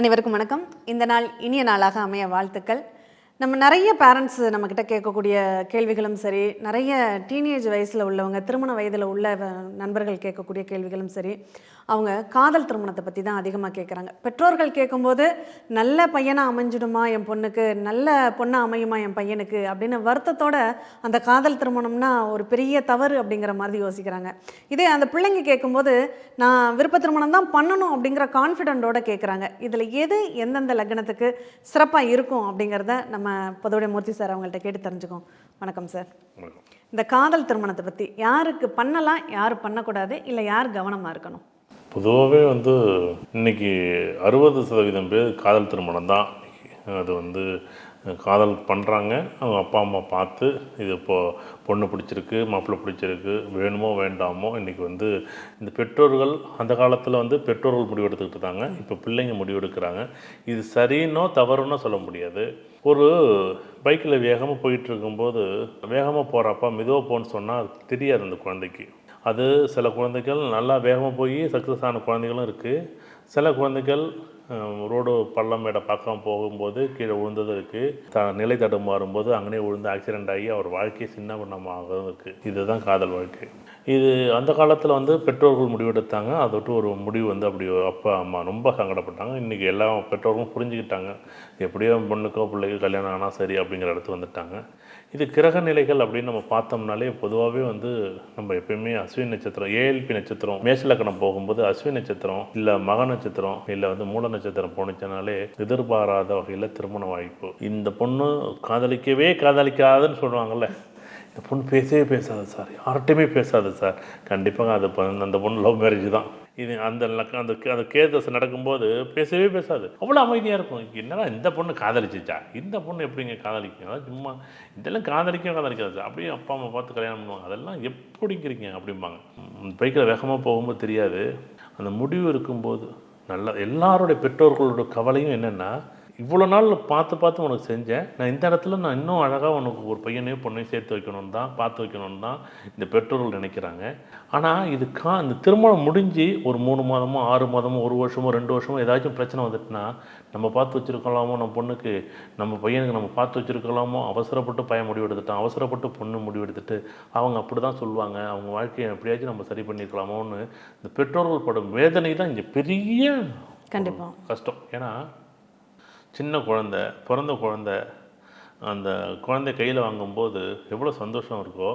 அனைவருக்கும் வணக்கம். இந்த நாள் இனிய நாளாக அமைய வாழ்த்துக்கள். நம்ம நிறைய பேரண்ட்ஸ் நம்மக்கிட்ட கேட்கக்கூடிய கேள்விகளும் சரி நிறைய டீனேஜ் வயசில் உள்ளவங்க திருமண வயதில் உள்ள நண்பர்கள் கேட்கக்கூடிய கேள்விகளும் சரி அவங்க காதல் திருமணத்தை பற்றி தான் அதிகமாக கேட்குறாங்க பெற்றோர்கள் கேட்கும்போது நல்ல பையனாக அமைஞ்சிடுமா என் பொண்ணுக்கு நல்ல பொண்ணாக அமையுமா என் பையனுக்கு அப்படின்னு வருத்தத்தோட அந்த காதல் திருமணம்னா ஒரு பெரிய தவறு அப்படிங்கிற மாதிரி யோசிக்கிறாங்க. இதே அந்த பிள்ளைங்க கேட்கும்போது நான் விருப்ப திருமணம் தான் பண்ணணும் அப்படிங்கிற கான்ஃபிடென்ட்டோட கேட்குறாங்க இதில் எது எந்தெந்த லக்னத்துக்கு சிறப்பாக இருக்கும் அப்படிங்கிறத நம்ம பொதுவுடைய மூர்த்தி சார் அவங்கள்ட்ட கேட்டு தெரிஞ்சுக்கோம் வணக்கம் சார். இந்த காதல் திருமணத்தை பற்றி யாருக்கு பண்ணலாம் யார் பண்ணக்கூடாது இல்லை யார் கவனமாக இருக்கணும்? பொதுவாகவே வந்து இன்னைக்கு அறுபது சதவீதம் பேர் காதல் திருமணம் தான் அது வந்து காதல் பண்ணுறாங்க அவங்க அப்பா அம்மா பார்த்து இது இப்போ பொண்ணு பிடிச்சிருக்கு மாப்பிள்ளை பிடிச்சிருக்கு வேணுமோ வேண்டாமோ இன்றைக்கி வந்து இந்த பெற்றோர்கள் அந்த காலத்தில் வந்து பெற்றோர்கள் முடிவெடுத்துக்கிட்டு இருந்தாங்க இப்போ பிள்ளைங்க முடிவெடுக்கிறாங்க. இது சரின்னோ தவறுன்னோ சொல்ல முடியாது. ஒரு பைக்கில் வேகமாக போயிட்டு இருக்கும்போது வேகமாக போகிறப்ப மெதுவாக போன்னு சொன்னால் தெரியாது அந்த குழந்தைக்கு. அது சில குழந்தைகள் நல்லா வேகமாக போய் சக்ஸஸ் ஆன குழந்தைகளும் இருக்குது சில குழந்தைகள் ரோடு பள்ளம் மேடை பக்கம் போகும்போது கீழே விழுந்ததும் இருக்குது த நிலை தடுமாறும்போது அங்கேயே விழுந்து ஆக்சிடென்ட் ஆகி அவர் வாழ்க்கையை சின்ன பண்ணமாகவும் இருக்குது இதுதான் காதல் வாழ்க்கை. இது அந்த காலத்தில் வந்து பெற்றோர்கள் முடிவெடுத்தாங்க. அதை விட்டு ஒரு முடிவு வந்து அப்படி அப்பா அம்மா ரொம்ப சங்கடப்பட்டாங்க. இன்றைக்கி எல்லா பெற்றோர்களும் புரிஞ்சுக்கிட்டாங்க. எப்படியோ பொண்ணுக்கோ பிள்ளைக்கோ கல்யாணம் ஆனால் சரி அப்படிங்கிற இடத்துக்கு வந்துட்டாங்க. இது கிரக நிலைகள் அப்படின்னு நம்ம பார்த்தோம்னாலே பொதுவாகவே வந்து நம்ம எப்பயுமே அஸ்வின் நட்சத்திரம் ஏஎல்பி நட்சத்திரம் மேஷலக்கணம் போகும்போது அஸ்வின் நட்சத்திரம் இல்லை மக நட்சத்திரம் இல்லை வந்து மூல நட்சத்திரம் போனுச்சுனாலே எதிர்பாராத வகையில் திருமண வாய்ப்பு. இந்த பொண்ணு காதலிக்கவே காதலிக்காதுன்னு சொல்லுவாங்கள்ல இந்த பொண்ணு பேசவே பேசாது சார். யார்கிட்டையுமே பேசாது சார். கண்டிப்பாக அது அந்த பொண்ணு லவ் மேரேஜ் தான். இது அந்த அந்த கே- அந்த கேதஸ் நடக்கும்போது பேசவே பேசாது. அவ்வளோ அமைதியாக இருக்கும். என்னடா இந்த பொண்ணு காதலிச்சிச்சா? இந்த பொண்ணு எப்படிங்க காதலிக்கும்? சும்மா இதெல்லாம் காதலிக்கும் காதலிக்காது. அப்படியே அப்பா அம்மா பார்த்து கல்யாணம் பண்ணுவாங்க. அதெல்லாம் எப்படிங்கிறீங்க அப்படிம்பாங்க. பைக்கில் வேகமாக போகும்போது தெரியாது. அந்த முடிவு இருக்கும்போது நல்லா எல்லாருடைய பெற்றோர்களோட கவலையும் என்னென்னா இவ்வளோ நாள் பார்த்து பார்த்து உனக்கு செஞ்சேன். நான் இந்த இடத்துல நான் இன்னும் அழகாக உனக்கு ஒரு பையனையும் பொண்ணையும் சேர்த்து வைக்கணும்னு தான் பார்த்து வைக்கணும்னு தான் இந்த பெற்றோர்கள் நினைக்கிறாங்க. ஆனால் இது கா இந்த திருமணம் முடிஞ்சு ஒரு மூணு மாதமோ ஆறு மாதமோ ஒரு வருஷமோ ரெண்டு வருஷமோ ஏதாச்சும் பிரச்சனை வந்துட்டுனா நம்ம பார்த்து வச்சுருக்கலாமோ? நம்ம பொண்ணுக்கு நம்ம பையனுக்கு நம்ம பார்த்து வச்சுருக்கலாமோ? அவசரப்பட்டு பையன் முடிவு எடுத்துட்டான் அவசரப்பட்டு பொண்ணு முடிவு எடுத்துட்டு அவங்க அப்படி தான் சொல்லுவாங்க. அவங்க வாழ்க்கையை எப்படியாச்சும் நம்ம சரி பண்ணியிருக்கலாமோன்னு இந்த பெற்றோர்கள் படும் வேதனை தான் இங்கே பெரிய கண்டிப்பாக கஷ்டம். ஏன்னா சின்ன குழந்த பிறந்த குழந்த அந்த குழந்தை கையில் வாங்கும்போது எவ்வளோ சந்தோஷம் இருக்கோ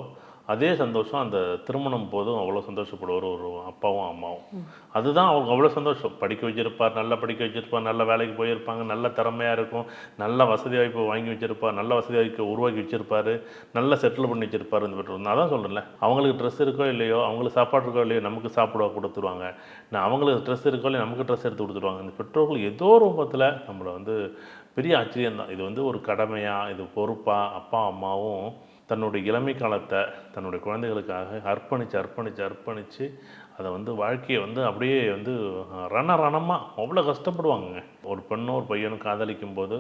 அதே சந்தோஷம் அந்த திருமணம் போதும் அவ்வளோ சந்தோஷப்படுவார் ஒரு அப்பாவும் அம்மாவும். அதுதான் அவங்க அவ்வளோ சந்தோஷம். படிக்க வச்சிருப்பார் நல்லா படிக்க வச்சிருப்பார் நல்ல வேலைக்கு போயிருப்பாங்க நல்ல திறமையாக இருக்கும் நல்ல வசதி வாய்ப்பு வாங்கி வச்சிருப்பார் நல்ல வசதி வாய்ப்பு உருவாக்கி வச்சிருப்பார் நல்ல செட்டில் பண்ணி வச்சிருப்பார் இந்த பெற்றோர். நான் தான் சொல்கிறேன்ல அவங்களுக்கு ட்ரெஸ் இருக்கோ இல்லையோ அவங்களுக்கு சாப்பாடு இருக்கோ இல்லையோ நமக்கு சாப்பிட கொடுத்துருவாங்க. நான் அவங்களுக்கு ட்ரெஸ் இருக்கோ இல்லையோ நமக்கு ட்ரெஸ் எடுத்து கொடுத்துருவாங்க. இந்த பெற்றோர்கள் ஏதோ ஒரு ரூபத்தில் நம்மளை வந்து பெரிய ஆச்சரியம் தான் இது வந்து ஒரு கடமையாக இது பொறுப்பாக அப்பா அம்மாவும் தன்னுடைய இளமை காலத்தை தன்னுடைய குழந்தைகளுக்காக அர்ப்பணித்து அர்ப்பணித்து அர்ப்பணித்து அதை வந்து வாழ்க்கையை வந்து அப்படியே வந்து ரண ரணமாக அவ்வளோ கஷ்டப்படுவாங்க ஒரு பெண்ணும் ஒரு பையனும் காதலிக்கும் போது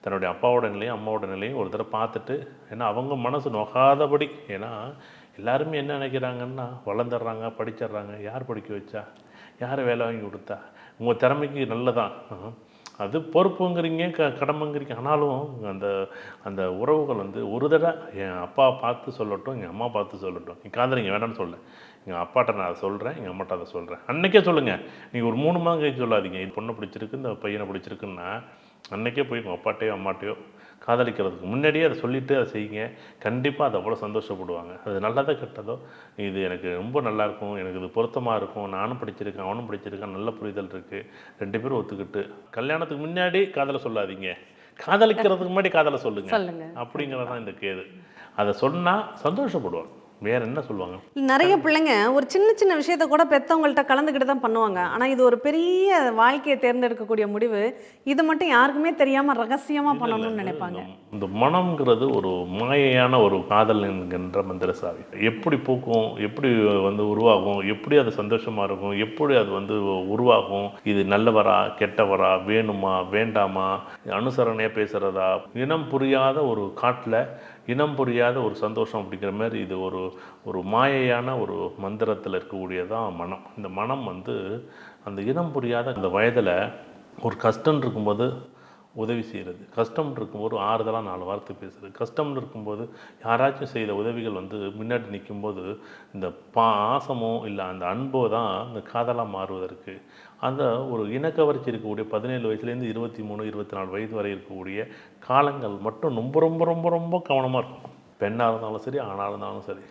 தன்னுடைய அப்பாவோட நிலையும் அம்மாவோட நிலையும் ஒரு தடவை பார்த்துட்டு ஏன்னா அவங்க மனசு நோகாதபடி ஏன்னா எல்லாருமே என்ன நினைக்கிறாங்கன்னா வளர்ந்துடுறாங்க படிச்சிடுறாங்க யார் படிக்க வச்சா யார் வேலை வாங்கி கொடுத்தா? உங்கள் திறமைக்கு நல்லதான். அது பொறுப்புங்கிறீங்க க கடமைங்கிறீங்க. ஆனாலும் அந்த அந்த உறவுகள் வந்து ஒரு தடவை என் அப்பா பார்த்து சொல்லட்டும் எங்கள் அம்மா பார்த்து சொல்லட்டும். நீ காதலிங்க வேண்டாம்னு சொல்ல எங்கள் அப்பாட்ட நான் அதை சொல்கிறேன் எங்கள் அம்மாட்ட அதை சொல்கிறேன் அன்னைக்கே சொல்லுங்கள் நீங்கள் ஒரு மூணு மாதம் கழிச்சு சொல்லாதீங்க. இது பொண்ணை பிடிச்சிருக்கு இந்த பையனை பிடிச்சிருக்குன்னா அன்னைக்கே போய் உங்கள் அப்பாட்டையோ அம்மாட்டையோ. காதலிக்கிறதுக்கு முன்னாடியே அதை சொல்லிவிட்டு அதை செய்யுங்க. கண்டிப்பாக அது அவ்வளோ சந்தோஷப்படுவாங்க. அது நல்லதோ கெட்டதோ இது எனக்கு ரொம்ப நல்லா இருக்கும் எனக்கு இது பொருத்தமாக இருக்கும் நானும் படிச்சிருக்கேன் அவனும் படிச்சிருக்கேன் நல்ல புரிதல் இருக்குது ரெண்டு பேரும் ஒத்துக்கிட்டு. கல்யாணத்துக்கு முன்னாடி காதலை சொல்லாதீங்க. காதலிக்கிறதுக்கு முன்னாடி காதலை சொல்லுங்க. சொல்லுங்க. அப்படிங்கிறது தான் இந்த கேது அதை சொன்னால் சந்தோஷப்படுவாங்க. வேற என்ன சொல்லுவாங்க? நிறைய பிள்ளைங்க ஒரு சின்ன சின்ன விஷயத்த கூட பெற்றவங்கள்ட்ட கலந்துக்கிட்டு தான் பண்ணுவாங்க. ஆனால் இது ஒரு பெரிய வாழ்க்கையை தேர்ந்தெடுக்கக்கூடிய முடிவு. இது மட்டும் யாருக்குமே தெரியாமல் ரகசியமாக பண்ணணும்னு நினைப்பாங்க. இந்த மனம்ங்கிறது ஒரு மாயையான ஒரு காதல் என்கின்ற மந்திர சாவி. எப்படி பூக்கும் எப்படி வந்து உருவாகும் எப்படி அது சந்தோஷமா இருக்கும் எப்படி அது வந்து உருவாகும் இது நல்லவரா கெட்டவரா வேணுமா வேண்டாமா அனுசரணையாக பேசுறதா இனம் புரியாத ஒரு காட்டில் இனம் புரியாத ஒரு சந்தோஷம் அப்படிங்கிற மாதிரி இது ஒரு ஒரு மாயையான ஒரு மந்திரத்தில் இருக்கக்கூடியதான் மனம். இந்த மனம் வந்து அந்த இனம் புரியாத அந்த வயதில் ஒரு கஷ்டம் இருக்கும்போது உதவி செய்கிறது. கஷ்டம் இருக்கும்போது ஆறுதலாக நாலு வார்த்தை பேசுறது. கஷ்டம்னு இருக்கும்போது யாராச்சும் செய்த உதவிகள் வந்து முன்னாடி நிற்கும்போது இந்த பாசமோ இல்லை அந்த அன்போ தான் இந்த காதலாக மாறுவதற்கு. அந்த ஒரு இனக்கவர்ச்சி இருக்கக்கூடிய பதினேழு வயசுலேருந்து இருபத்தி மூணு இருபத்தி நாலு வயது வரை இருக்கக்கூடிய காலங்கள் மட்டும் ரொம்ப ரொம்ப ரொம்ப ரொம்ப கவனமாக இருக்கும் பெண்ணாக இருந்தாலும் சரி ஆணாக இருந்தாலும் சரி.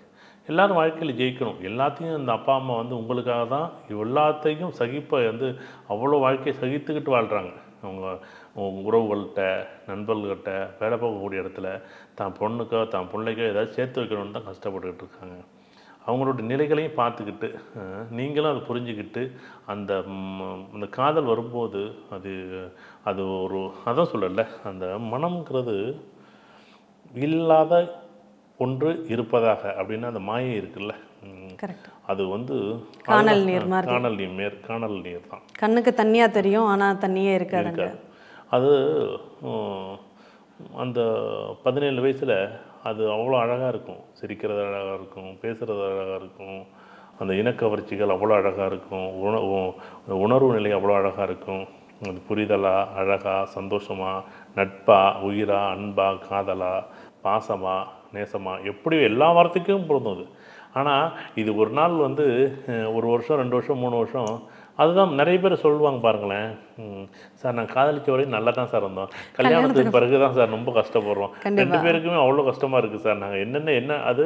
எல்லாரும் வாழ்க்கையில் ஜெயிக்கணும். எல்லாத்தையும் இந்த அப்பா அம்மா வந்து உங்களுக்காக தான் எல்லாத்தையும் சகிப்பை வந்து அவ்வளோ வாழ்க்கையை சகித்துக்கிட்டு வாழ்கிறாங்க அவங்க உறவுகள்கிட்ட நண்பர்கள்கிட்ட வேலை போகக்கூடிய இடத்துல தான் பொண்ணுக்கோ தான் பிள்ளைக்கோ ஏதாவது சேர்த்து வைக்கணும்னு தான் கஷ்டப்பட்டுக்கிட்டு இருக்காங்க. அவங்களோட நிலைகளையும் பார்த்துக்கிட்டு நீங்களும் அதை புரிஞ்சுக்கிட்டு அந்த அந்த காதல் வரும்போது அது அது ஒரு அதான் சொல்லல அந்த மனம்ங்கிறது இல்லாத ஒன்று இருப்பதாக அப்படின்னு அந்த மாயை இருக்குல்ல அது வந்து காணல் நீர். காணல் நீர் மேர் காணல் நீர் தான். கண்ணுக்கு தண்ணியா தெரியும் ஆனா தண்ணியே இருக்காது. அது அந்த பதினேழு வயசில் அது அவ்வளோ அழகாக இருக்கும். சிரிக்கிறது அழகாக இருக்கும் பேசுகிறது அழகாக இருக்கும். அந்த இனக்கவர்ச்சிகள் அவ்வளோ அழகாக இருக்கும். உண உணர்வு நிலை அவ்வளோ அழகாக இருக்கும். அது புரிதலாக அழகா சந்தோஷமா நட்பா உயிரா அன்பாக காதலாக பாசமாக நேசமாக எப்படி எல்லா வார்த்தைக்கும் பொருந்தும் அது. ஆனால் இது ஒரு நாள் வந்து ஒரு வருஷம் ரெண்டு வருஷம் மூணு வருஷம் அதுதான் நிறைய பேர் சொல்லுவாங்க பாருங்களேன். சார் நான் காதலிச்ச வரையும் நல்லா தான் சார் இருந்தோம். கல்யாணத்துக்கு பிறகு தான் சார் ரொம்ப கஷ்டப்படுறோம். ரெண்டு பேருக்குமே அவ்வளோ கஷ்டமாக இருக்குது சார். நாங்கள் என்னென்ன என்ன அது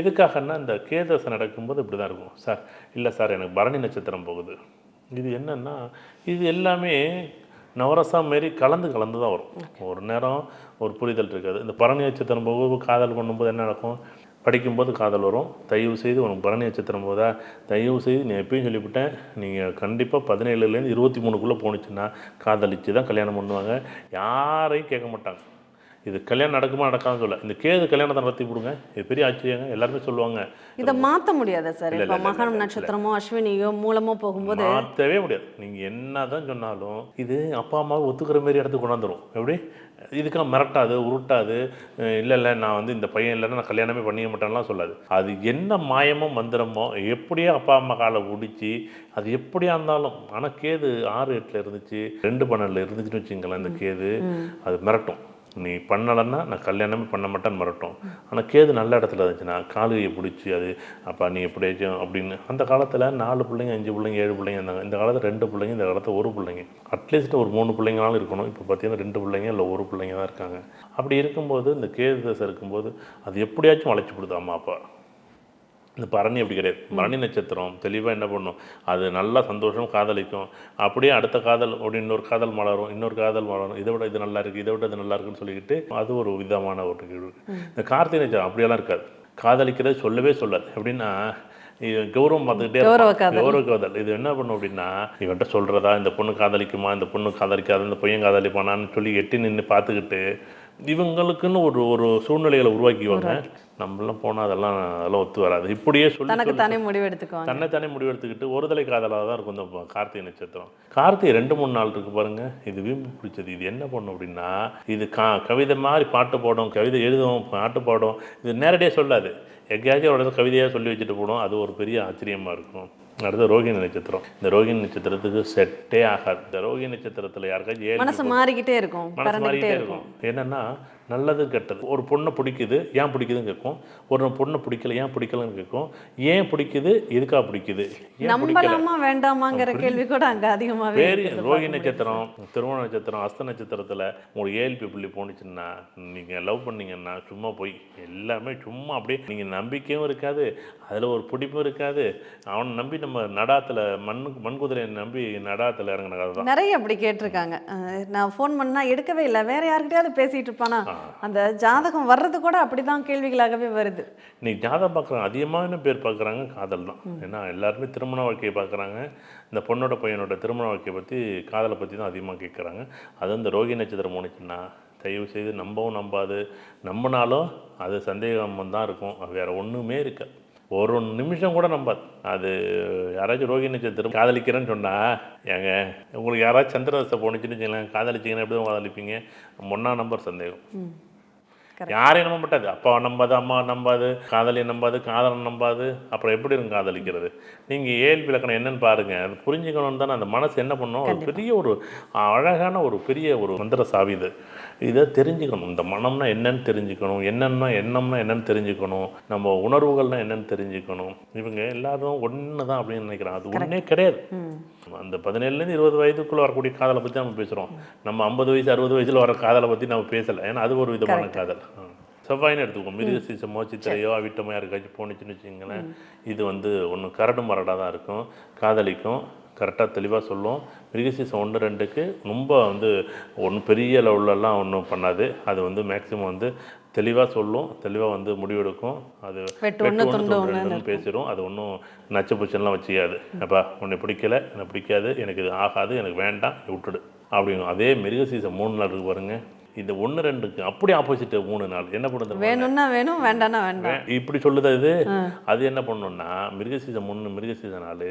எதுக்காகன்னா இந்த கேதசை நடக்கும்போது இப்படி தான் இருக்கும். சார் இல்லை சார் எனக்கு பரணி நட்சத்திரம் போகுது. இது என்னன்னா இது எல்லாமே நவரசா மாரி கலந்து கலந்து தான் வரும். ஒரு நேரம் ஒரு புரிதல் இருக்காது. இந்த பரணி நட்சத்திரம் போகும்போது காதல் பண்ணும்போது என்ன நடக்கும்? படிக்கும்போது காதல் வரும். தயவு செய்து உனக்கு பரணி நட்சத்திரம் போதா? தயவு செய்து நீ எப்பயும் சொல்லிவிட்டேன். நீங்கள் கண்டிப்பாக பதினேழுலேருந்து இருபத்தி மூணுக்குள்ளே போணுச்சுன்னா காதலிச்சு தான் கல்யாணம் பண்ணுவாங்க. யாரையும் கேட்க மாட்டாங்க. இது கல்யாணம் நடக்குமா நடக்காதுன்னு சொல்ல இந்த கேது கல்யாணத்தை நடத்தி கொடுங்க. இது பெரிய ஆச்சரியங்க. எல்லாருமே சொல்லுவாங்க. இதை மாத்த முடியாதா சார்? இப்ப இல்ல. நட்சத்திரமோ அஸ்வினியோ மூலமோ போகும்போது மாற்றவே முடியாது. நீங்கள் என்ன தான் சொன்னாலும் இது அப்பா அம்மாவை ஒத்துக்கிற மாதிரி இடத்துக்கு கொண்டாந்துரும். எப்படி? இதுக்கெல்லாம் மிரட்டாது உருட்டாது. இல்லை இல்லை நான் வந்து இந்த பையன் இல்லைன்னா நான் கல்யாணமே பண்ணிக்க மாட்டேன்லாம் சொல்லாது. அது என்ன மாயமோ மந்திரமோ எப்படியோ அப்பா அம்மா காலை பிடிச்சி அது எப்படியா இருந்தாலும். ஆனால் கேது ஆறு எட்டில் இருந்துச்சு ரெண்டு பன்னெண்டில் இருந்துச்சுன்னு வச்சுங்களேன் இந்த கேது அது மிரட்டும். நீ பண்ணலைன்னா நான் கல்யாணமே பண்ண மாட்டேன்னு மறட்டும் ஆனால் கேது நல்ல இடத்துல இருந்துச்சுன்னா காலுகையை பிடிச்சி அது அப்பா நீ எப்படியாச்சும் அப்படின்னு. அந்த காலத்தில் நாலு பிள்ளைங்க அஞ்சு பிள்ளைங்க ஏழு பிள்ளைங்க இருந்தாங்க. இந்த காலத்தில் ரெண்டு பிள்ளைங்க இந்த காலத்தில் ஒரு பிள்ளைங்க. அட்லீஸ்ட் ஒரு மூணு பிள்ளைங்களாலும் இருக்கணும். இப்போ பார்த்தீங்கன்னா ரெண்டு பிள்ளைங்க இல்லை ஒரு பிள்ளைங்க தான் இருக்காங்க. அப்படி இருக்கும்போது இந்த கேது தசை இருக்கும்போது அது எப்படியாச்சும் வளைச்சி கொடுத்தா அம்மா அப்பா? இந்த பரணி அப்படி கிடையாது. பரணி நட்சத்திரம் தெளிவாக என்ன பண்ணும்? அது நல்லா சந்தோஷம் காதலிக்கும். அப்படியே அடுத்த காதல் அப்படி இன்னொரு காதல் மலரும் இன்னொரு காதல் மலரும். இதை விட இது நல்லா இருக்குது இதை விட இது நல்லா இருக்குன்னு சொல்லிக்கிட்டு அது ஒரு விதமான ஒரு இந்த கார்த்திகை நட்சத்திரம் அப்படியெல்லாம் இருக்காது. காதலிக்கிறது சொல்லவே சொல்லாது. எப்படின்னா இது கௌரவம் பார்த்துக்கிட்டே கௌரவ இருப்பான். காதல். கௌரவ காதல். இது என்ன பண்ணும் அப்படின்னா இவன்கிட்ட சொல்கிறதா இந்த பொண்ணு காதலிக்குமா இந்த பொண்ணு காதலிக்காது இந்த பையன் காதலிப்பானான்னு சொல்லி எட்டி நின்று பார்த்துக்கிட்டு இவங்களுக்குன்னு ஒரு ஒரு சூழ்நிலைகளை உருவாக்கிவாங்க நம்மளாம் போனால் அதெல்லாம் அதெல்லாம் ஒத்து வராது. இப்படியே சொல்லி தனக்கு சொல்லி தானே முடிவெடுத்துக்குவாங்க தன்னைத்தானே முடிவெடுத்துக்கிட்டு ஒருதலை காதலாக தான் இருக்கும் இந்த கார்த்திகை நட்சத்திரம். கார்த்திகை ரெண்டு மூணு நாள் இருக்கு பாருங்க. இது வீம்பு பிடிச்சது. இது என்ன பண்ணும் அப்படின்னா இது கா கவிதை மாதிரி பாட்டு பாடும் கவிதை எழுதும் பாட்டு பாடும். இது நேரடியாக சொல்லாது. எங்கேயாச்சும் ஒரு இடத்துல கவிதையாக சொல்லி வச்சுட்டு போடும். அது ஒரு பெரிய ஆச்சரியமாக இருக்கும். அடுத்து ரோகிணி நட்சத்திரம். இந்த ரோகிணி நட்சத்திரத்துக்கு செட்டே ஆகாது. இந்த ரோகிணி நட்சத்திரத்தில் யாருக்காச்சும் மனசு மாறிக்கிட்டே இருக்கும். மனசு மாறிக்கிட்டே இருக்கும். என்னன்னா நல்லது கெட்டது. ஒரு பொண்ணை பிடிக்குது ஏன் பிடிக்குதுன்னு கேட்கும். ஒரு பொண்ணை பிடிக்கல ஏன் பிடிக்கலன்னு கேட்கும். ஏன் பிடிக்குது எதுக்காக பிடிக்குது? நம்பலாமா வேண்டாமாங்கிற கேள்வி கூட அங்க அதிகமாவே வேறு முடியுது. நட்சத்திரம் திருவோண நட்சத்திரம் அஸ்த நட்சத்திரத்தில் உங்களுக்கு ஏஎல்பி புள்ளி போணுச்சுன்னா நீங்கள் லவ் பண்ணீங்கன்னா சும்மா போய் எல்லாமே சும்மா அப்படியே நீங்கள் நம்பிக்கையும் இருக்காது அதில் ஒரு பிடிப்பும் இருக்காது. அவனை நம்பி நம்ம நடாத்தில் மண்ணுக்கு மண் குதிரையை நம்பி நடாத்தில் இறங்கின கதை தான். நிறைய அப்படி கேட்டிருக்காங்க. நான் ஃபோன் பண்ணா எடுக்கவே இல்லை. வேற யார்கிட்டயாவது பேசிட்டு இருப்பானா? அந்த ஜாதகம் வர்றது கூட அப்படிதான் கேள்விகளாகவே வருது. இன்னைக்கு ஜாதகம் பார்க்குறாங்க அதிகமான பேர் பார்க்குறாங்க காதல் தான். ஏன்னா எல்லாருமே திருமண வாழ்க்கையை பார்க்குறாங்க. இந்த பொண்ணோட பையனோட திருமண வாழ்க்கையை பற்றி காதலை பற்றி தான் அதிகமாக கேட்குறாங்க. அது இந்த ரோகி நட்சத்திரம் போணுச்சுன்னா தயவு செய்து நம்பவும் நம்பாது. நம்பினாலும் அது சந்தேகம் தான் இருக்கும். வேறு ஒன்றுமே இருக்காது. ஒரு நிமிஷம் கூட நம்பாது அது யாராச்சும் ரோகி நட்சத்திரம் காதலிக்கிறேன்னு சொன்னால் ஏங்க உங்களுக்கு யாராச்சும் சந்திரதாசை போணுச்சுன்னு வச்சுக்கலாம் காதலிச்சிங்கன்னா எப்படி தான் காதலிப்பீங்க? ஒன்றா நம்பர் சந்தேகம். யாரையும் நம்ப மாட்டாது. அப்பாவை நம்பாது அம்மாவை நம்பாது காதலியை நம்பாது காதலன் நம்பாது. அப்புறம் எப்படி இருக்கும் காதலிக்கிறது? நீங்கள் ஏழு விளக்கணம் என்னன்னு பாருங்க. அது புரிஞ்சுக்கணும்னு தானே அந்த மனசு என்ன பண்ணும்? ஒரு பெரிய ஒரு அழகான ஒரு பெரிய ஒரு மந்திர சாவி இது. இதை தெரிஞ்சுக்கணும். இந்த மனம்னா என்னன்னு தெரிஞ்சுக்கணும். என்னன்னா எண்ணம்னா என்னன்னு தெரிஞ்சுக்கணும். நம்ம உணர்வுகள்னா என்னன்னு தெரிஞ்சுக்கணும். இவங்க எல்லாரும் ஒன்று தான் அப்படின்னு நினைக்கிறாங்க. அது ஒன்றே கிடையாது. அந்த பதினேழுலேருந்து இருபது வயதுக்குள்ள வரக்கூடிய காதலை பற்றி நம்ம பேசுகிறோம் நம்ம ஐம்பது வயசு அறுபது வயசுல வர காதலை பற்றி நம்ம பேசலை. ஏன்னா அது ஒரு விதமான காதல். செவ்வாயின்னு எடுத்துக்கோம் மிருக சீசமோ சித்திரையோ அவிட்டமோ யாருக்காச்சும் போணுச்சுன்னு வச்சுங்களேன் இது வந்து ஒன்று கரடு மரடாக தான் இருக்கும். காதலிக்கும். கரெக்டாக தெளிவாக சொல்லும். மிருகசீசம் ஒன்று ரெண்டுக்கு ரொம்ப வந்து ஒன்றும் பெரிய லெவல்லலாம் ஒன்றும் பண்ணாது. அது வந்து மேக்ஸிமம் வந்து தெளிவாக சொல்லும். தெளிவாக வந்து முடிவெடுக்கும். அது ஒன்று பேசிடும் அது ஒன்றும் நச்சு புச்சன்லாம் வச்சுக்காது. அப்பா உன்னை பிடிக்கல எனக்கு பிடிக்காது எனக்கு இது ஆகாது எனக்கு வேண்டாம் விட்டுடு. அப்படிங்கும். அதே மிருகசீசம் மூணு நாள் இருக்கு பாருங்க. இந்த ஒன்று ரெண்டுக்கு அப்படியே ஆப்போசிட் மூணு நாள். என்ன பண்ணுறது வேணும்னா வேணும் வேண்டாம்னா வேண்டாம். இப்படி சொல்லுதா இது? அது என்ன பண்ணணும்னா மிருகசீசன் முன்னு மிருகசீசன் நாள்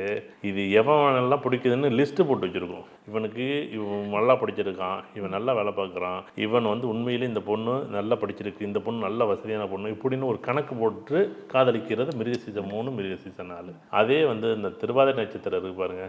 இது எவன் எல்லாம் பிடிக்குதுன்னு லிஸ்ட்டு போட்டு வச்சுருக்கோம். இவனுக்கு இவன் நல்லா படிச்சிருக்கான் இவன் நல்லா வேலை பார்க்குறான் இவன் வந்து உண்மையிலே இந்த பொண்ணு நல்லா படிச்சிருக்கு இந்த பொண்ணு நல்ல வசதியான பொண்ணு இப்படின்னு ஒரு கணக்கு போட்டு காதலிக்கிறது மிருகசீசன் மூணு மிருகசீசன் நாலு. அதே வந்து இந்த திருவாதிரை நட்சத்திரம் இருக்கு பாருங்க.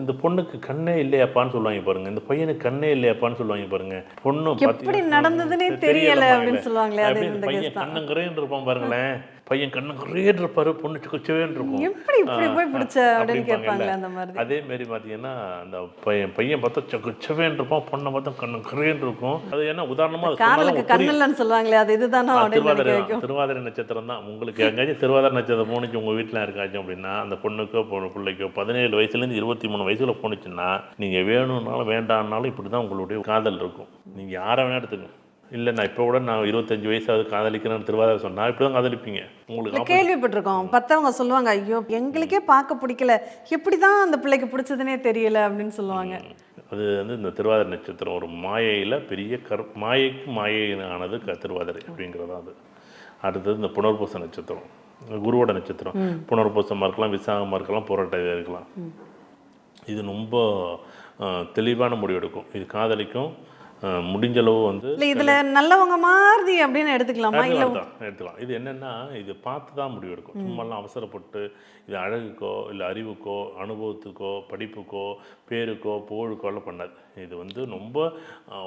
இந்த பொண்ணுக்கு கண்ணே இல்லையாப்பான்னு சொல்லுவாங்க பாருங்க. இந்த பையனுக்கு கண்ணே இல்லையாப்பான்னு சொல்லுவாங்க பாருங்க. பொண்ணு எப்படி நடந்ததுன்னே தெரியல அப்படின்னு சொல்லுவாங்களே அது இந்த கேஸ் தான். கண்ணங்கரேன்னு இருப்பான் பாருங்களேன். பையன் கண்ணங்கரேன்னு இருப்பாரு பொண்ணு சுக்கச்சவேன்னு இருக்கும் எப்படி இப்படி போய் பிடிச்ச அப்படின்னு. கேட்பாங்களே அந்த மாதிரி. அதே மாரி பார்த்தீங்கன்னா அந்த பையன் பையன் பார்த்தா சக்குச்சவேன்னு இருப்பான் பொண்ணை பார்த்தா கண்ணங்கரேன்னு இருக்கும் அது என்ன உதாரணமா காதலுக்கு. கண்ணில்லன்னு சொல்லுவாங்களே அது இதுதானோ அப்படின்னு திருவாதிரை நட்சத்திரம் தான். உங்களுக்கு எங்கேயாச்சும் திருவாதிரை நட்சத்திரம் போணுச்சு உங்கள் வீட்டில் இருக்காச்சும் அப்படின்னா அந்த பொண்ணுக்கோ பிள்ளைக்கோ பதினேழு வயசுலேருந்து இருபத்தி மூணு வயசுல போணுச்சுன்னா நீங்கள் வேணும்னாலும் வேண்டாம்னாலும் இப்படி தான் உங்களுடைய காதல் இருக்கும். நீங்கள் யாரை வேணா எடுத்துங்க இல்லை நான் இப்போ கூட நான் இருபத்தஞ்சு வயசாவது காதலிக்கிறேன்னு திருவாதிரை சொன்னால் இப்படி தான் காதலிப்பீங்க. உங்களுக்கு கேள்விப்பட்டிருக்கோம். பத்தவங்க சொல்லுவாங்க ஐயோ எங்களுக்கே பார்க்க பிடிக்கல. எப்படிதான் அந்த பிள்ளைக்கு பிடிச்சதுனே தெரியல அப்படின்னு சொல்லுவாங்க. அது வந்து இந்த திருவாதிரை நட்சத்திரம் ஒரு மாயையில் பெரிய கரு மாயைக்கு மாயையானது க திருவாதிரை அப்படிங்கிறது அது. அடுத்தது இந்த புனர்பூச நட்சத்திரம். குருவோட நட்சத்திரம். புனர்பூசமாக இருக்கலாம் விசாகமாக இருக்கலாம் புரட்டை இருக்கலாம். இது ரொம்ப தெளிவான முடிவெடுக்கும். இது காதலிக்கும் அஹ், முடிஞ்ச அளவு வந்து இல்ல இதுல நல்லவங்க மாதிரி அப்படின்னு எடுத்துக்கலாமா. இல்ல எடுத்துக்கலாம் இது என்னன்னா இது பார்த்து தான் முடிவெடுக்கும் சும்மாலாம் அவசரப்பட்டு இது அழகுக்கோ இல்லை அறிவுக்கோ அனுபவத்துக்கோ படிப்புக்கோ பேருக்கோ புகழுக்கோ எல்லாம் பண்ணாது. இது வந்து ரொம்ப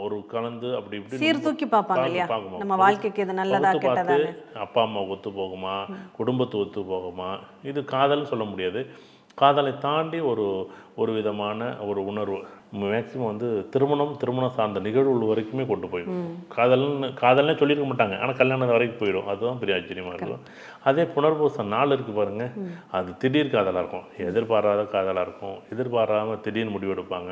ஒரு கலந்து அப்படி இப்படி சீர்தூக்கி பார்ப்பாங்க இல்லையா. நம்ம வாழ்க்கைக்கு இது நல்லதா கெட்டதா அப்பா அம்மா ஒத்து போகுமா? குடும்பத்து ஒத்து போகுமா? இது காதல்னு சொல்ல முடியாது. காதலை தாண்டி ஒரு ஒரு விதமான ஒரு உணர்வு. மேக்சிமம் வந்து திருமணம் திருமணம் சார்ந்த நிகழ்வுகள் வரைக்குமே கொண்டு போயிடும். காதல்னு காதல்னே சொல்லியிருக்க மாட்டாங்க. ஆனால் கல்யாணம் வரைக்கும் போயிடும். அதுதான் பெரிய ஆச்சரியமாக இருக்கும். அதே புனர்பூசம் நாள் இருக்குது பாருங்க. அது திடீர் காதலாக இருக்கும். எதிர்பாராத காதலாக இருக்கும். எதிர்பாராம திடீர்னு முடிவெடுப்பாங்க.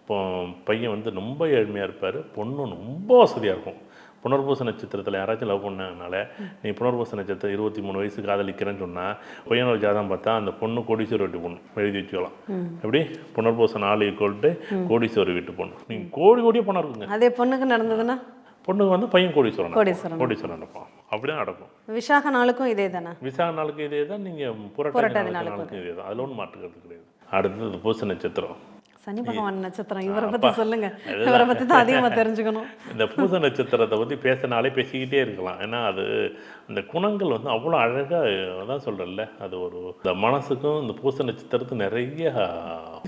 இப்போ பையன் வந்து ரொம்ப ஏழ்மையாக இருப்பார். பொண்ணு ரொம்ப வசதியாக இருக்கும். புனர்பூச நட்சத்திரத்தில் யாராச்சும் லவ் பண்ணனால நீ புனர்பூச நட்சத்திரம் இருபத்தி மூணு வயசு காதலிக்கிறேன்னு சொன்னால் பையனோட ஜாதகம் பார்த்தா அந்த பொண்ணு கோடீஸ்வரர் வீட்டு பொண்ணு எழுதி வச்சுக்கலாம். எப்படி? புனர்பூச நாலு ஈக்குவல்ட்டு கோடீஸ்வரர் வீட்டு பொண்ணு. நீங்கள் கோடி கோடியே பணம் இருக்குங்க. அதே பொண்ணுக்கு நடந்ததுன்னா? பொண்ணுக்கு வந்து பையன் கோடீஸ்வரன் கோடீஸ்வரன். கோடீஸ்வரன் நடப்பான். அப்படிதான் நடக்கும். விசாக நாளுக்கும் இதே தானே? விசாக நாளுக்கு இதே தான் நீங்கள் புரட்டாதி புரட்டாதி நாளுக்கு நாளுக்கு இதே தான். அதில் ஒன்றும் மாற்றுக்கிறது கிடையாது. அடுத்தது பூச நட்சத்திரம். சனி பகவான் நட்சத்திரம். இவரை பத்தி சொல்லுங்க. இவரை பத்தி தான் அதிகமா தெரிஞ்சுக்கணும். இந்த பூச நட்சத்திரத்தை பற்றி பேசினாலே பேசிக்கிட்டே இருக்கலாம். ஏன்னா அது அந்த குணங்கள் வந்து அவ்வளோ அழகாக அதான் சொல்கிறேன்ல அது ஒரு இந்த மனசுக்கும் இந்த பூச நட்சத்திரத்துக்கும் நிறைய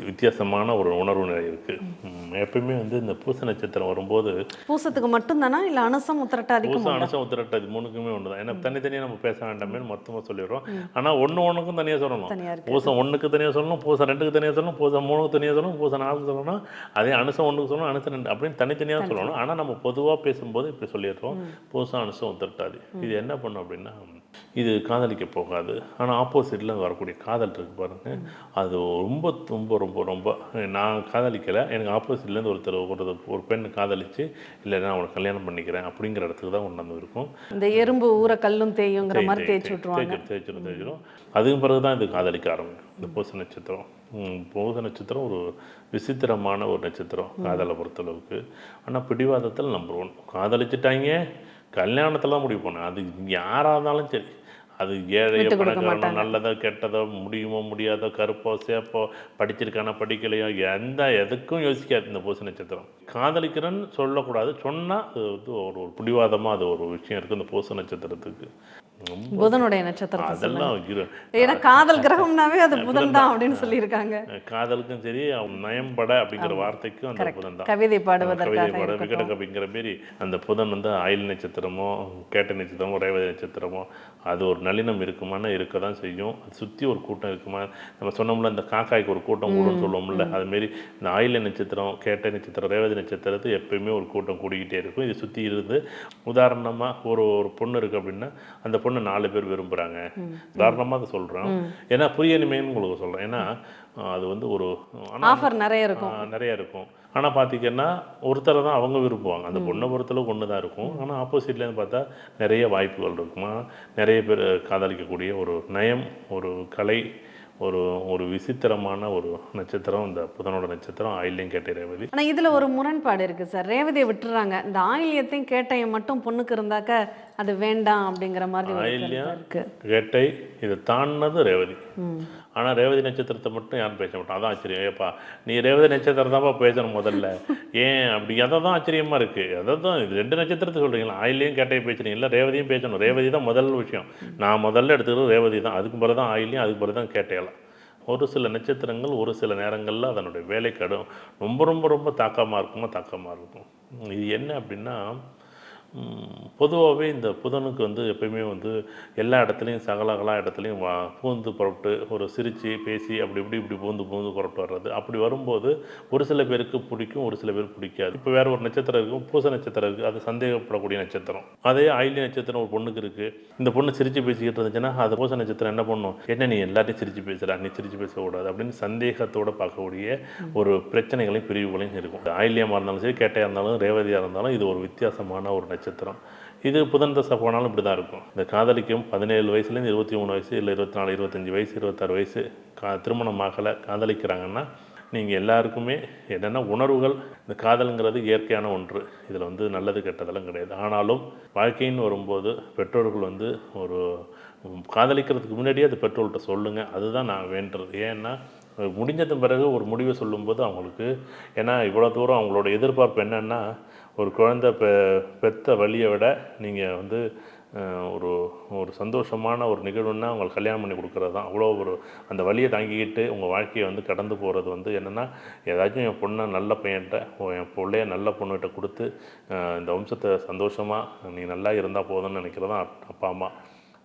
வித்தியாசமான ஒரு உணர்வு நிலை இருக்குது எப்பயுமே வந்து இந்த பூச நட்சத்திரம் வரும்போது பூசத்துக்கு மட்டும்தானா? இல்ல அனுசம் உத்திரட்டாதிக்கும் பூசம் அனுசம் உத்திரட்டு இது மூணுக்குமே ஒன்று தான் ஏன்னா தனித்தனியாக நம்ம பேச வேண்டாமே மொத்தமாக சொல்லிடுறோம். ஆனால் ஒன்று ஒன்றுக்கும் தனியாக சொல்லணும். பூசம் ஒன்றுக்கு தனியாக சொல்லணும் பூசம் ரெண்டுக்கு தனியாக சொல்லணும் பூசம் மூணுக்கு தனியாக சொல்லணும் பூசம் நாலுக்கு சொல்லணும் அதே அனுசம் ஒன்றுக்கு சொல்லணும் அனுசம் ரெண்டு அப்படின்னு தனித்தனியாக சொல்லணும். ஆனால் நம்ம பொதுவாக பேசும்போது இப்படி சொல்லிடுறோம். பூசம் அனுசம் உத்திரட்டாதி இது என்ன பண்ணும் அப்படின்னா இது காதலிக்க போகாது. ஆனால் ஆப்போசிட்டில் வரக்கூடிய காதல் இருக்கு பாருங்க. அது ரொம்ப ரொம்ப ரொம்ப ரொம்ப நான் காதலிக்கலை. எனக்கு ஆப்போசிட்லேருந்து ஒருத்தர் ஒரு ஒரு பெண் காதலிச்சு இல்லை நான் அவனை கல்யாணம் பண்ணிக்கிறேன் அப்படிங்கிற இடத்துக்கு தான் கொண்டு வந்து இருக்கும் இந்த எறும்பு ஊற கல்லும் தேயுங்கிற மாதிரி தேய்ச்சி விட்டுருவாங்க. தேய்ச்சிரும் தேய்ச்சிரும் அதுக்கு பிறகு தான் இது காதலிக்க ஆரம்பிக்கும். இந்த பூச நட்சத்திரம். பூச நட்சத்திரம் ஒரு விசித்திரமான ஒரு நட்சத்திரம் காதலை பொறுத்தளவுக்கு. ஆனால் பிடிவாதத்தில் நம்பர் ஒன் காதலிச்சிட்டாங்க கல்யாணத்தில் தான் முடிவு பண்ணேன். அது யாராக இருந்தாலும் சரி. அது ஏழையோ பணக்காரனோ. நல்லதோ கெட்டதோ முடியுமோ முடியாதோ கருப்போ சேப்போ படிச்சிருக்கானோ படிக்கலையோ எந்த எதுக்கும் யோசிக்காது இந்த பூச நட்சத்திரம். காதலிக்கிறேன்னு சொல்லக்கூடாது. சொன்னால் அது வந்து ஒரு ஒரு பிடிவாதமாக அது ஒரு விஷயம் இருக்குது இந்த பூச நட்சத்திரத்துக்கு. புதனுடைய சொல்லுங்க. அதெல்லாம் ஏன்னா காதல் கிரகம்னாவே அது புதன் தான் அப்படின்னு சொல்லியிருக்காங்க. காதலுக்கும் சரி அவன் நயம்பட அப்படிங்கிற வார்த்தைக்கும் அந்த புதன் தான். கவிதை கவிதை பாடுவதற்காக பாட இருக்கட்டும். விகட கவிங்கிற மாரி அந்த புதன் வந்து ஆயில் நட்சத்திரமோ கேட்ட நட்சத்திரமோ ரேவதி நட்சத்திரமோ அது ஒரு நளினம் இருக்குமான்னு இருக்க தான் செய்யும். அது சுற்றி ஒரு கூட்டம் இருக்குமா? நம்ம சொன்னோம்ல இந்த காக்காய்க்கு ஒரு கூட்டம் கூடும்னு சொல்லுவோம்ல அதுமாரி இந்த ஆயில நட்சத்திரம் கேட்ட நட்சத்திரம் ரேவதி நட்சத்திரத்து எப்பயுமே ஒரு கூட்டம் கூடிக்கிட்டே இருக்கும். இது சுற்றி இருந்து உதாரணமாக ஒரு ஒரு பொண்ணு இருக்குது அப்படின்னா அந்த பொண்ணை நாலு பேர் விரும்புகிறாங்க உதாரணமாக அதை சொல்கிறோம் ஏன்னா புரியணுமேன்னு உங்களுக்கு சொல்கிறேன் ஏன்னா அது வந்து ஒரு ஆஃபர் நிறைய இருக்கும். நிறைய இருக்கும். ஆனால் பார்த்தீங்கன்னா ஒருத்தரை தான் அவங்க விரும்புவாங்க. அந்த பொண்ணை பொறுத்தளவுக்கு ஒன்று தான் இருக்கும். ஆனால் ஆப்போசிட்லேருந்து பார்த்தா நிறைய வாய்ப்புகள் இருக்குமா? நிறைய பேர் காதலிக்கக்கூடிய ஒரு நயம் ஒரு கலை ஒரு ஒரு விசித்திரமான ஒரு நட்சத்திரம். இந்த புதனோட நட்சத்திரம் ஆயில்யம் கேட்ட ரேவதி. ஆனா இதுல ஒரு முரண்பாடு இருக்கு சார் ரேவதியை விட்டுறாங்க. இந்த ஆயிலியத்தையும் கேட்டையும் மட்டும் பொண்ணுக்கு இருந்தாக்க அது வேண்டாம் அப்படிங்கிற மாதிரி ஆயில்யம் இருக்கு. கேட்டை இதை தாண்டினது ரேவதி. ஆனால் ரேவதி நட்சத்திரத்தை மட்டும் யாரும் பேச மாட்டோம் அதான் ஆச்சரியம். ஏப்பா நீ ரேவதி நட்சத்திரம் தான்ப்பா பேசணும் முதல்ல. ஏன் அப்படி? அதை தான் ஆச்சரியமாக இருக்குது அதை தான் இது ரெண்டு நட்சத்திரத்தை சொல்கிறீங்களா ஆயிலையும் கேட்டையும் பேசுறீங்களா ரேவதியும் பேசணும். ரேவதி தான் முதல் விஷயம். நான் முதல்ல எடுத்துக்கிறது ரேவதி தான். அதுக்கு பிறகு தான் ஆயிலையும் அதுக்கு பிறகு தான் கேட்டையலாம் ஒரு சில நட்சத்திரங்கள் ஒரு சில நேரங்களில் அதனுடைய வேலை கடும். ரொம்ப ரொம்ப ரொம்ப தாக்கமாக இருக்குமா? தாக்கமாக இருக்கும். இது என்ன அப்படின்னா பொதுவாகவே இந்த புதனுக்கு வந்து எப்பயுமே வந்து எல்லா இடத்துலையும் சகலகலா இடத்துலையும் வா பூந்து புறப்பட்டு ஒரு சிரித்து பேசி அப்படி இப்படி இப்படி பூந்து பூந்து புறப்பட்டு வர்றது. அப்படி வரும்போது ஒரு சில பேருக்கு பிடிக்கும் ஒரு சில பேருக்கு பிடிக்காது. இப்போ வேற ஒரு நட்சத்திரம் இருக்கும் பூச நட்சத்திரம் இருக்குது அது சந்தேகப்படக்கூடிய நட்சத்திரம். அதே ஆயிலி நட்சத்திரம் ஒரு பொண்ணுக்கு இருக்குது இந்த பொண்ணு சிரித்து பேசிக்கிட்டு இருந்துச்சுன்னா அது பூச நட்சத்திரம் என்ன பண்ணும்? என்ன நீ எல்லாத்தையும் சிரித்து பேசுகிற நீ சிரித்து பேசக்கூடாது அப்படின்னு சந்தேகத்தோடு பார்க்கக்கூடிய ஒரு பிரச்சனைகளையும் பிரிவுகளையும் இருக்கும். ஆயிலியமாக இருந்தாலும் சரி கேட்டையாக இருந்தாலும் ரேவதியாக இருந்தாலும் இது ஒரு வித்தியாசமான ஒரு நட்சத்திரம். இது புதன் தசை போனாலும் இப்படி தான் இருக்கும். இந்த காதலிக்கும் பதினேழு வயசுலேருந்து இருபத்தி மூணு வயசு இல்லை இருபத்தி நாலு இருபத்தஞ்சி வயசு இருபத்தாறு வயசு கா திருமணம் ஆகலை காதலிக்கிறாங்கன்னா நீங்கள் எல்லாருக்குமே என்னென்ன உணர்வுகள் இந்த காதலுங்கிறது இயற்கையான ஒன்று. இதில் வந்து நல்லது கெட்டதெல்லாம் கிடையாது. ஆனாலும் வாழ்க்கைன்னு வரும்போது பெற்றோர்கள் வந்து ஒரு காதலிக்கிறதுக்கு முன்னாடியே அது பெற்றோர்கிட்ட சொல்லுங்கள் அதுதான் நான் வேண்டுறது. ஏன்னா முடிஞ்சதன் முடிஞ்சது பிறகு ஒரு முடிவை சொல்லும்போது அவங்களுக்கு ஏன்னா இவ்வளோ தூரம் அவங்களோட எதிர்பார்ப்பு என்னென்னா ஒரு குழந்தை பெ பெத்த வழியை விட நீங்கள் வந்து ஒரு ஒரு சந்தோஷமான ஒரு நிகழ்வுன்னா உங்களுக்கு கல்யாணம் பண்ணி கொடுக்குறது தான். அவ்வளோ ஒரு அந்த வழியை தாங்கிக்கிட்டு உங்கள் வாழ்க்கையை வந்து கடந்து போகிறது வந்து என்னென்னா ஏதாச்சும் என் பொண்ணை நல்ல பையன்கிட்ட என் பிள்ளைய நல்ல பொண்ணுகிட்ட கொடுத்து இந்த வம்சத்தை சந்தோஷமாக நீ நல்லா இருந்தால் போதும்னு நினைக்கிறதான் அப்பா அம்மா.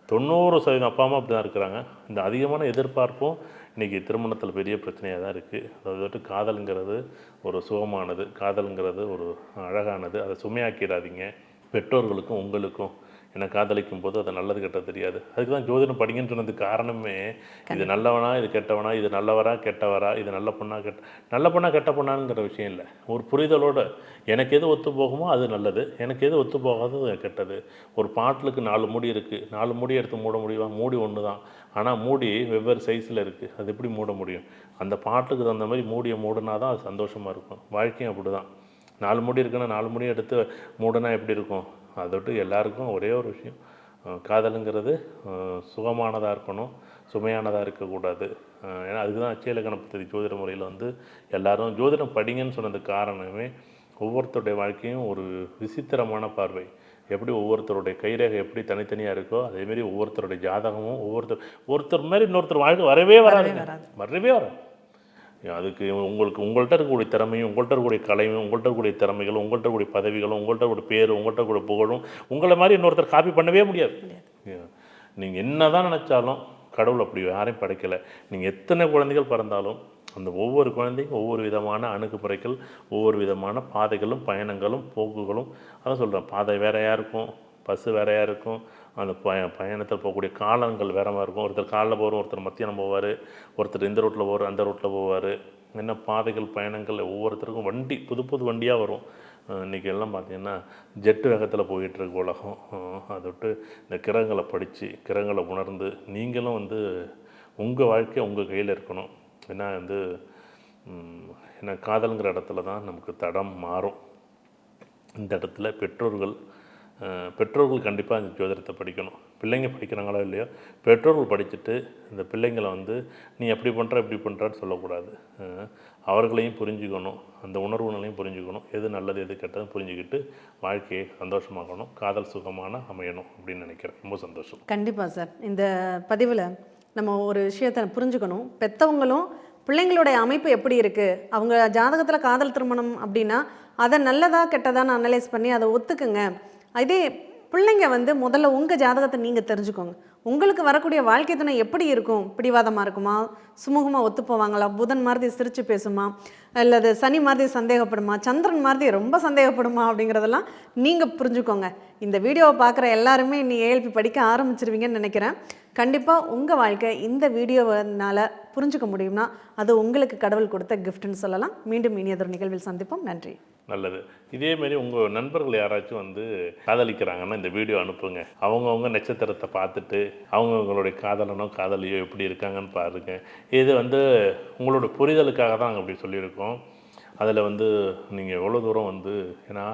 தொண்ணூறு சதவீதம் அப்பா அம்மா அப்படி தான் இருக்கிறாங்க. இந்த அதிகமான எதிர்பார்ப்பும் இன்றைக்கி திருமணத்தில் பெரிய பிரச்சனையாக தான் இருக்குது அதாவது வந்துட்டு காதலுங்கிறது ஒரு சுகமானது காதலுங்கிறது ஒரு அழகானது. அதை சுமையாக்கிடாதீங்க. பெற்றோர்களுக்கும் உங்களுக்கும் ஏன்னா காதலிக்கும் போது அது நல்லது கெட்டது தெரியாது. அதுக்கு தான் ஜோதிடம் படிங்கன்னு சொன்னதுக்கு காரணமே இது நல்லவனா இது கெட்டவனா இது நல்லவரா கெட்டவரா இது நல்ல பொண்ணா கெட்ட நல்ல பொண்ணா கெட்ட பொண்ணாங்கிற விஷயம் இல்லை. ஒரு புரிதலோட எனக்கு எது ஒத்து போகுமோ அது நல்லது. எனக்கு எது ஒத்து போகாதது கெட்டது. ஒரு பாட்டிலுக்கு நாலு மூடி இருக்குது நாலு மூடி எடுத்து மூட முடியுமா? மூடி ஒன்று தான் ஆனால் மூடி வெவ்வேறு சைஸில் இருக்குது அது எப்படி மூட முடியும்? அந்த பாட்டுக்கு தகுந்த மாதிரி மூடியை மூடினா தான் அது சந்தோஷமாக இருக்கும். வாழ்க்கையும் அப்படி தான் நாலு முடி இருக்குன்னா நாலு முடி எடுத்து மூடனா எப்படி இருக்கும்? அதோட்டு எல்லாருக்கும் ஒரே ஒரு விஷயம் காதலுங்கிறது சுகமானதாக இருக்கணும் சுமையானதாக இருக்கக்கூடாது. ஏன்னா அதுக்கு தான் அச்சய இலக்கண பദ്ധதி ஜோதிட முறையில் வந்து எல்லாரும் ஜோதிடம் படிங்கன்னு சொன்னதுக்கு காரணமே ஒவ்வொருத்தருடைய வாழ்க்கையும் ஒரு விசித்திரமான பார்வை. எப்படி ஒவ்வொருத்தருடைய கைரேகை எப்படி தனித்தனியாக இருக்கோ அதேமாரி ஒவ்வொருத்தருடைய ஜாதகமும் ஒவ்வொருத்தர் ஒருத்தர் மாதிரி இன்னொருத்தர் வாழ்க்கை வரவே வராது. வரவே வராது. அதுக்கு உங்களுக்கு உங்கள்கிட்ட இருக்கக்கூடிய திறமையும் உங்கள்கிட்ட இருக்கக்கூடிய கலையும் உங்கள்கிட்ட இருக்கக்கூடிய திறமைகளும் உங்கள்கிட்ட இருக்கக்கூடிய பதவிகளும் உங்கள்கிட்ட இருக்கக்கூடிய பேரும் உங்கள்கிட்ட இருக்கக்கூடிய புகழும் உங்களை மாதிரி இன்னொருத்தர் காப்பி பண்ணவே முடியாது. நீங்கள் என்ன தான் நினச்சாலும் கடவுள் அப்படி யாரையும் படைக்கலை. நீங்கள் எத்தனை குழந்தைகள் பிறந்தாலும் அந்த ஒவ்வொரு குழந்தைக்கும் ஒவ்வொரு விதமான அணுகுமுறைகள் ஒவ்வொரு விதமான பாதைகளும் பயணங்களும் போக்குகளும் அதான் சொல்கிறேன் பாதை வேறையாக இருக்கும் பஸ்ஸு வேறையாக இருக்கும் அந்த பய பயணத்தில் போகக்கூடிய காலங்கள் வேற மாதிரி இருக்கும். ஒருத்தர் காலைல போவார் ஒருத்தர் மத்தியானம் போவார் ஒருத்தர் இந்த ரோட்டில் போவார் அந்த ரோட்டில் போவார். என்ன பாதைகள் பயணங்கள் ஒவ்வொருத்தருக்கும் வண்டி புது புது வண்டியாக வரும். இன்றைக்கி எல்லாம் பார்த்தீங்கன்னா ஜெட்டு வேகத்தில் போயிட்டுருக்கு உலகம். அதை விட்டு இந்த கிரகங்களை படித்து கிரகங்களை உணர்ந்து நீங்களும் வந்து உங்கள் வாழ்க்கை உங்கள் கையில் இருக்கணும். ஏன்னா வந்து ம், ஏன்னா காதலுங்கிற இடத்துல தான் நமக்கு தடம் மாறும். இந்த இடத்துல பெற்றோர்கள் பெற்றோர்கள் கண்டிப்பாக இந்த ஜோதிடத்தை படிக்கணும். பிள்ளைங்க படிக்கிறாங்களோ இல்லையோ பெற்றோர்கள் படிச்சுட்டு இந்த பிள்ளைங்களை வந்து நீ அப்படி பண்ணுற இப்படி பண்ணுறான்னு சொல்லக்கூடாது. அவர்களையும் புரிஞ்சுக்கணும். அந்த உணர்வுகளையும் புரிஞ்சுக்கணும். எது நல்லது எது கெட்டதும் புரிஞ்சுக்கிட்டு வாழ்க்கையை சந்தோஷமாக்கணும். காதல் சுகமான அமையணும் அப்படின்னு நினைக்கிறேன். ரொம்ப சந்தோஷம். கண்டிப்பாக சார். இந்த பதிவில் நம்ம ஒரு விஷயத்தை புரிஞ்சுக்கணும். பெற்றவங்களும் பிள்ளைங்களுடைய அமைப்பு எப்படி இருக்குது அவங்க ஜாதகத்தில் காதல் திருமணம் அப்படின்னா அதை நல்லதாக கெட்டதான்னு அனலைஸ் பண்ணி அதை ஒத்துக்குங்க. இதே பிள்ளைங்க வந்து முதல்ல உங்கள் ஜாதகத்தை நீங்கள் தெரிஞ்சுக்கோங்க. உங்களுக்கு வரக்கூடிய வாழ்க்கை துணை எப்படி இருக்கும்? பிடிவாதமாக இருக்குமா? சுமூகமாக ஒத்து போவாங்களா? புதன் மாதிரி சிரித்து பேசுமா? அல்லது சனி மாதிரி சந்தேகப்படுமா? சந்திரன் மாதிரி ரொம்ப சந்தேகப்படுமா? அப்படிங்கிறதெல்லாம் நீங்கள் புரிஞ்சுக்கோங்க. இந்த வீடியோவை பார்க்குற எல்லாருமே நீ ஏஎல்பி படிக்க ஆரம்பிச்சிருவீங்கன்னு நினைக்கிறேன். கண்டிப்பாக உங்கள் வாழ்க்கை இந்த வீடியோவினால் புரிஞ்சுக்க முடியும்னா அது உங்களுக்கு கடவுள் கொடுத்த கிஃப்ட்னு சொல்லலாம். மீண்டும் இனியதொரு நிகழ்வில் சந்திப்போம். நன்றி. நல்லது. இதேமாரி உங்கள் நண்பர்கள் யாராச்சும் வந்து காதலிக்கிறாங்கன்னா இந்த வீடியோ அனுப்புங்க. அவங்கவுங்க நட்சத்திரத்தை பார்த்துட்டு அவங்கவுங்களுடைய காதலனோ காதலியோ எப்படி இருக்காங்கன்னு பாருங்க. இது வந்து உங்களோட புரிதலுக்காக தான் அப்படி சொல்லியிருக்கோம். அதில் வந்து நீங்கள் எவ்வளோ தூரம் வந்து ஏன்னா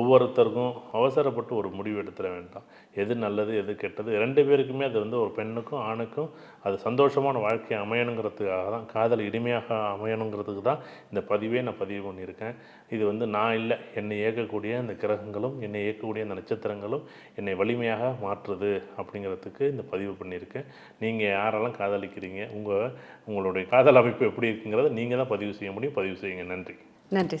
ஒவ்வொருத்தருக்கும் அவசரப்பட்டு ஒரு முடிவு எடுத்துட வேண்டாம். எது நல்லது எது கெட்டது ரெண்டு பேருக்குமே அது வந்து ஒரு பெண்ணுக்கும் ஆணுக்கும் அது சந்தோஷமான வாழ்க்கை அமையணுங்கிறதுக்காக தான் காதல் இனிமையாக அமையணுங்கிறதுக்கு தான் இந்த பதிவே நான் பதிவு பண்ணியிருக்கேன். இது வந்து நான் இல்லை என்னை இயக்கக்கூடிய அந்த கிரகங்களும் என்னை இயக்கக்கூடிய அந்த நட்சத்திரங்களும் என்னை வலிமையாக மாற்றுது அப்படிங்கிறதுக்கு இந்த பதிவு பண்ணியிருக்கேன். நீங்கள் யாரெல்லாம் காதலிக்கிறீங்க உங்கள் உங்களுடைய காதல் அமைப்பு எப்படி இருக்குங்கிறத நீங்கள் தான் பதிவு செய்ய முடியும். பதிவு செய்யுங்க. நன்றி. நன்றி